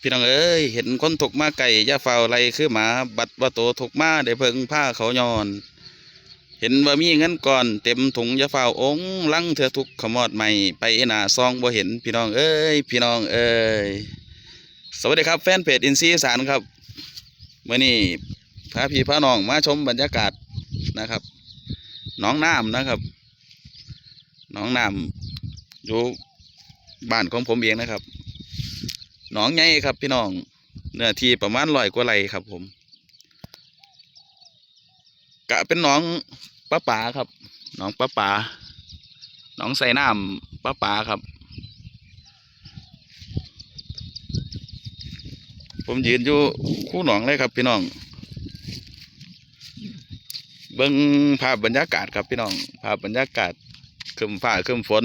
พี่น้องเอ้ยเห็นคนถกมาไก่ย่าเฝ้าไรคือหมาบัดว่าโตถกมาได้เพิ่งผ้าเขายอน เห็นว่ามีเงินก่อนเต็มถุงอยาเฝ้าองค์ลังเถือทุกขมอดใหม่ไปหนาซองบ่เห็นพี่น้องเอ้ยพี่น้องเอ้ยสวัสดีครับแฟนเพจอินซีสานครับเมื่อนี้พาพี่พาน้องมาชมบรรยากาศนะครับน้องน้ำนะครับน้องน้ำอยู่บ้านของผมเองนะครับ หนองใหญ่ครับพี่น้องเนื้อที่ประมาณร้อยกว่าไรครับ ผม กะเป็นหน้องป้าป๋าครับหน้องป้าป๋าหน้องใส่น้ำป้าป๋าครับ ผมยืนอยู่คู่หนองเลยครับ พี่น้อง เบิ้งภาพบรรยากาศครับพี่น้อง ภาพบรรยากาศครึมฟ้าครึมฝน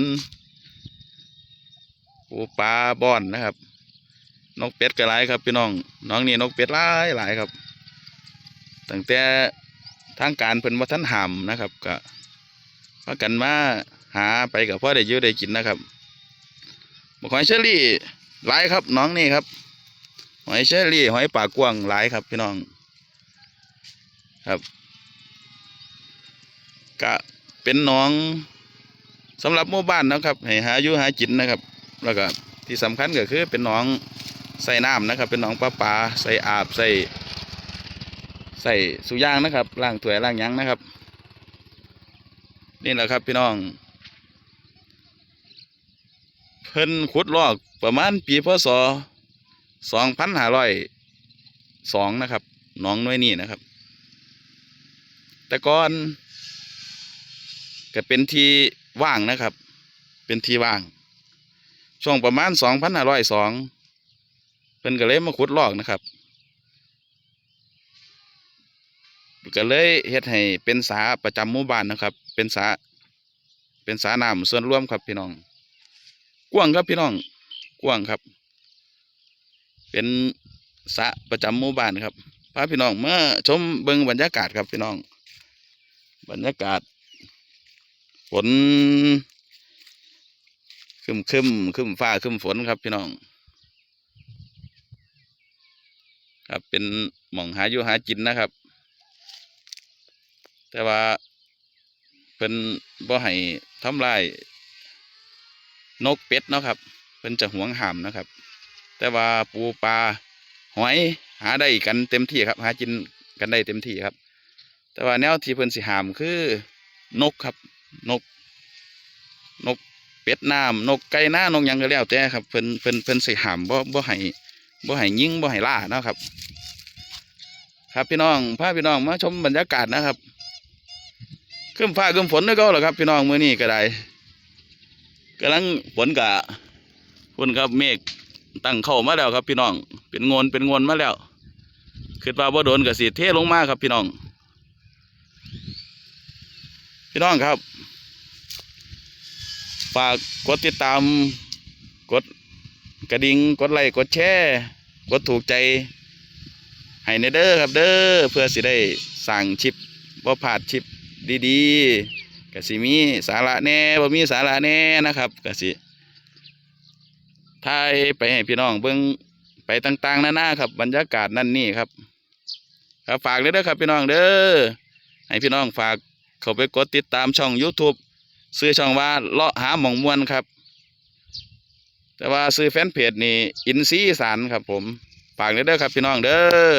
ปูปลาบอนนะครับ นกเป็ดก็หลายครับพี่น้องน้องนี่นกเป็ดหลายหลายครับตั้งแต่ทางการเพิ่นว่าท่านหามนะครับ ก็พากันมาหาไปกับพ่อได้ยื้อได้กินนะครับบอกหอยเชอรี่หลายครับ น้องนี่ครับ หอยเชอรี่ หอยปากกวางหลายครับ พี่น้องครับก็เป็นน้องสำหรับหมู่บ้านนะครับให้หาอยู่หากินนะครับ แล้วก็ที่สำคัญก็คือเป็นน้อง ใส่น้ำนะครับ เป็นหน้องปลาปลาใส่อาบใส่ใส่สุย่างนะครับล่างถวยล่างยังนะครับ นี่แหละครับพี่น้อง เพิ่นขุดลอกประมาณปีพศสองพันห้าร้อยสองนะครับน้องน้อยนี่นะครับ แต่ก่อนก็เป็นที่ว่างนะครับ เป็นที่ว่าง ช่วงประมาณสองพันห้าร้อยสอง เพิ่นก็เลยมาขุดลอกนะครับก็เลยเฮ็ดให้เป็นสาประจำหมู่บ้านนะครับ เป็นสาเป็นสาน้ำส่วนร่วมครับพี่น้อง กว้างครับพี่น้อง กว้างครับ เป็นสะประจำหมู่บ้านครับพาพี่น้องเมื่อชมเบิ่งบรรยากาศครับพี่น้อง บรรยากาศฝนคึมคึมคึมฟ้าคึมฝนครับพี่น้อง ครับเป็นหม่องหาอยู่หากินนะครับ แต่ว่าเพิ่นบ่ให้ทำลายนกเป็ดเนาะครับเพิ่นจะหวงห้ามนะครับ แต่ว่าปูปลาหอยหาได้กันเต็มที่ครับ หากินกันได้เต็มที่ครับ แต่ว่าแนวที่เพิ่นสิห้ามคือนกครับนก นกเป็ดน้ำนกไก่หน้านกยังก็แล้วแต่ครับเพิ่นเพิ่นเพิ่นสิห้ามบ่บ่ให้ บ่ให้ยิงบ่ให้ล่านะครับ ครับพี่น้องพาพี่น้องมาชมบรรยากาศนะครับขึ้นฟ้าขึ้นฝนด้วยก็เหรอครับพี่น้องมื้อนี้ก็ได้กำลังฝนกะฝนครับเมฆตั้งเข้ามาแล้วครับพี่น้อง เป็นงนเป็นงนมาแล้วคิดว่าบ่โดนกับสีเทลงมาครับพี่น้อง พี่น้องครับ ฝากกดติดตามกด กระดิ่งกดไลค์กดแชร์กดถูกใจให้ในเด้อครับเด้อเพื่อสิได้สั่งชิปบ่าผาดชิปดีๆกสิมีสาระแน่บ่มีสาระแน่นะครับกสิถ่ายไปให้พี่น้องเบิ่งไปต่างๆนานาครับ บรรยากาศนั่นนี่ครับครับฝากเลยเด้อครับพี่น้องเด้อให้พี่น้องฝากเข้าไปกดติดตามช่อง YouTube ซื้อช่องว่าเลาะหาหมองมวนครับ แต่ว่าซื้อแฟนเพจนี่อินซีสานครับผมฝากเลเด้อครับพี่น้องเด้อ